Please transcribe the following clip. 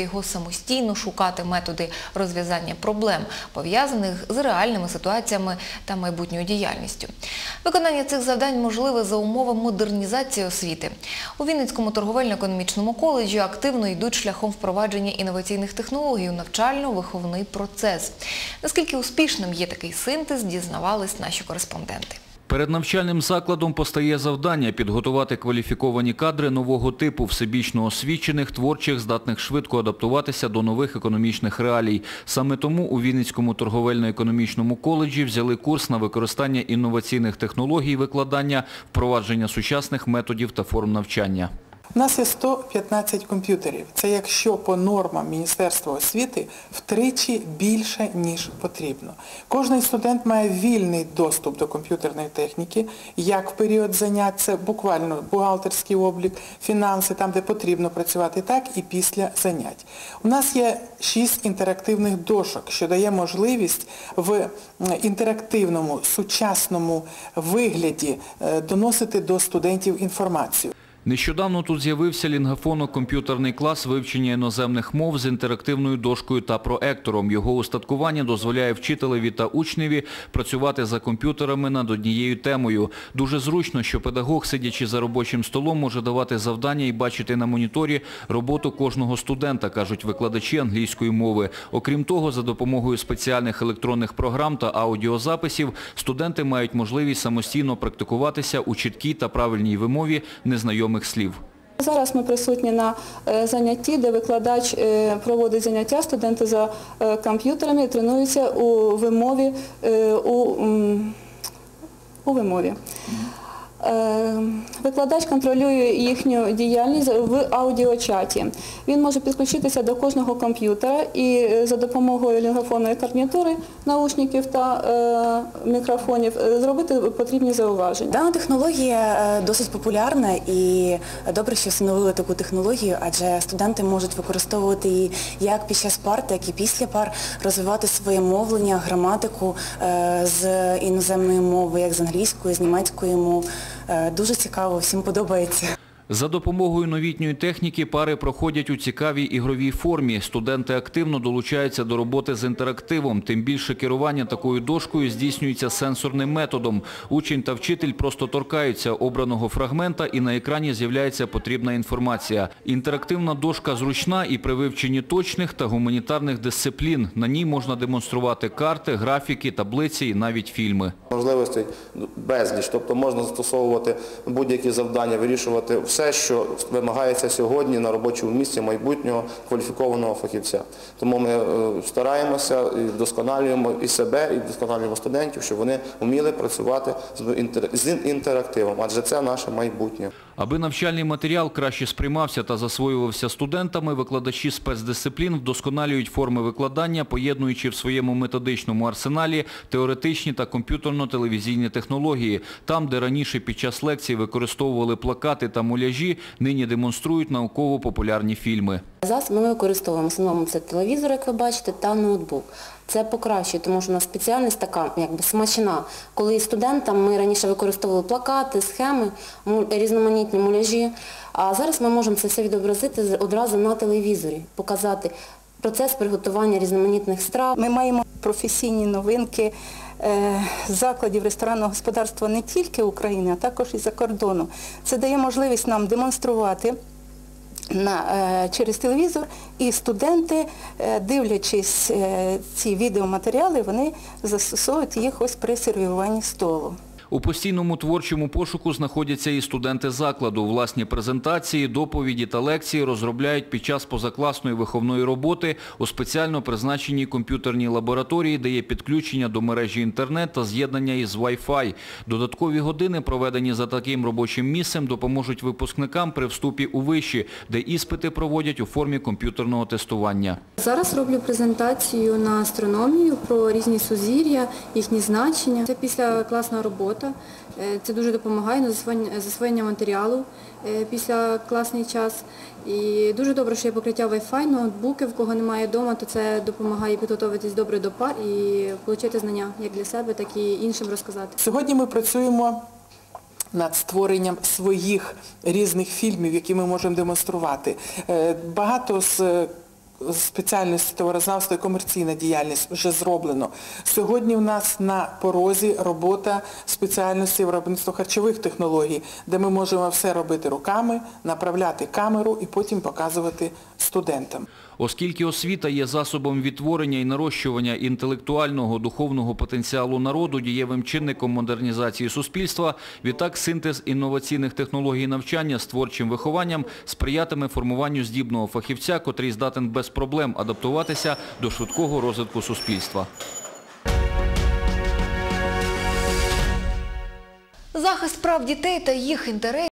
його самостійно шукати методи розв'язання проблем, пов'язаних з реальними ситуаціями та майбутньою діяльністю. Виконання цих завдань можливе за умови модернізації освіти. У Вінницькому торговельно-економічному коледжі активно йдуть шляхом впровадження інноваційних технологій у навчально-виховний процес. Наскільки успішним є такий синтез, дізнавались наші кореспонденти. Перед навчальним закладом постає завдання підготувати кваліфіковані кадри нового типу, всебічно освічених, творчих, здатних швидко адаптуватися до нових економічних реалій. Саме тому у Вінницькому торговельно-економічному коледжі взяли курс на використання інноваційних технологій викладання, впровадження сучасних методів та форм навчання. У нас є 115 комп'ютерів. Це якщо по нормам Міністерства освіти втричі більше, ніж потрібно. Кожний студент має вільний доступ до комп'ютерної техніки, як в період занять, це буквально бухгалтерський облік, фінанси, там, де потрібно працювати, так і після занять. У нас є 6 інтерактивних дошок, що дає можливість в інтерактивному, сучасному вигляді е, доносити до студентів інформацію. Нещодавно тут з'явився лінгофоно-комп'ютерний клас вивчення іноземних мов з інтерактивною дошкою та проектором. Його устаткування дозволяє вчителеві та учневі працювати за комп'ютерами над однією темою. Дуже зручно, що педагог, сидячи за робочим столом, може давати завдання і бачити на моніторі роботу кожного студента, кажуть викладачі англійської мови. Окрім того, за допомогою спеціальних електронних програм та аудіозаписів студенти мають можливість самостійно практикуватися у чіткій та правильній вимові незнайомих слів. Зараз ми присутні на е, занятті, де викладач е, проводить заняття, студенти за е, комп'ютерами тренуються у вимові. У, у вимові. Е, Викладач контролює їхню діяльність в аудіочаті. Він може підключитися до кожного комп'ютера і е, за допомогою лінгофонної гарнітури, наушників та е, мікрофонів зробити потрібні зауваження. Дана технологія досить популярна і добре, що встановили таку технологію, адже студенти можуть використовувати її як під час пар, так і після пар, розвивати своє мовлення, граматику з іноземної мови, як з англійської, з німецької мов. Е, Дуже цікаво, всім подобається. За допомогою новітньої техніки пари проходять у цікавій ігровій формі. Студенти активно долучаються до роботи з інтерактивом. Тим більше керування такою дошкою здійснюється сенсорним методом. Учень та вчитель просто торкаються обраного фрагмента і на екрані з'являється потрібна інформація. Інтерактивна дошка зручна і при вивченні точних та гуманітарних дисциплін. На ній можна демонструвати карти, графіки, таблиці і навіть фільми. Можливостей безліч, тобто можна застосовувати будь-які завдання, вирішувати все, що вимагається сьогодні на робочому місці майбутнього кваліфікованого фахівця. Тому ми е, стараємося і вдосконалюємо і себе, і вдосконалюємо студентів, щоб вони вміли працювати з інтерактивом, адже це наше майбутнє. Аби навчальний матеріал краще сприймався та засвоювався студентами, викладачі спецдисциплін вдосконалюють форми викладання, поєднуючи в своєму методичному арсеналі теоретичні та комп'ютерно-телевізійні технології. Там, де раніше під час лекцій використовували плакати та муляжі, нині демонструють науково-популярні фільми. Зараз ми використовуємо в основному це телевізор, як ви бачите, та ноутбук. Це покращує, тому що у нас спеціальність така, якби смачна. Коли студентам ми раніше використовували плакати, схеми, му- різноманітні муляжі, а зараз ми можемо це все відобразити одразу на телевізорі, показати процес приготування різноманітних страв. Ми маємо професійні новинки е, закладів ресторанного господарства не тільки України, а також і за кордону. Це дає можливість нам демонструвати на, е, через телевізор, і студенти, е, дивлячись ці відеоматеріали, вони застосовують їх ось при сервіруванні столу. У постійному творчому пошуку знаходяться і студенти закладу. Власні презентації, доповіді та лекції розробляють під час позакласної виховної роботи у спеціально призначеній комп'ютерній лабораторії, де є підключення до мережі інтернет та з'єднання із Wi-Fi. Додаткові години, проведені за таким робочим місцем, допоможуть випускникам при вступі у виші, де іспити проводять у формі комп'ютерного тестування. Зараз роблю презентацію на астрономію про різні сузір'я, їхні значення. Це після класна робота. Е, Це дуже допомагає на засвоєння- матеріалу е, після класний час. І дуже добре, що є покриття Wi-Fi, ноутбуки, в кого немає вдома, то це допомагає підготуватись добре до пар і отримати знання як для себе, так і іншим розказати. Сьогодні ми працюємо над створенням своїх різних фільмів, які ми можемо демонструвати. Е, Багато з спеціальності товарознавства і комерційна діяльність вже зроблено. Сьогодні в нас на порозі робота спеціальності виробництва харчових технологій, де ми можемо все робити руками, направляти камеру і потім показувати студентам. Оскільки освіта є засобом відтворення і нарощування інтелектуального, духовного потенціалу народу, дієвим чинником модернізації суспільства, відтак синтез інноваційних технологій навчання з творчим вихованням сприятиме формуванню здібного фахівця, котрий здатен без проблем адаптуватися до швидкого розвитку суспільства. Захист прав дітей та їх інтересів